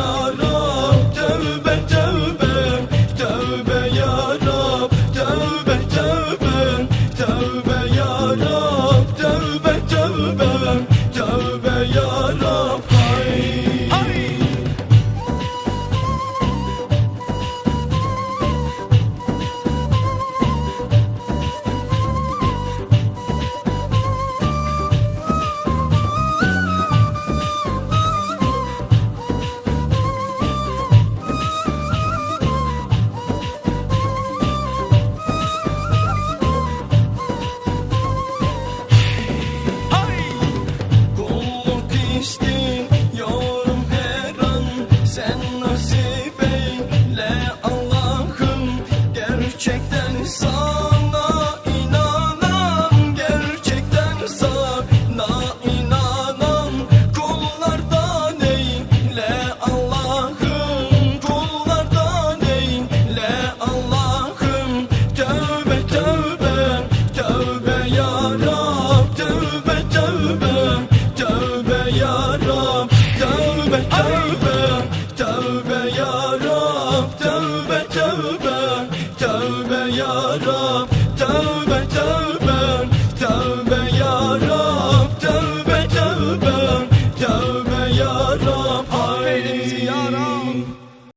no istiyorum her Sen nasip Allah'ım Gerçekten sağ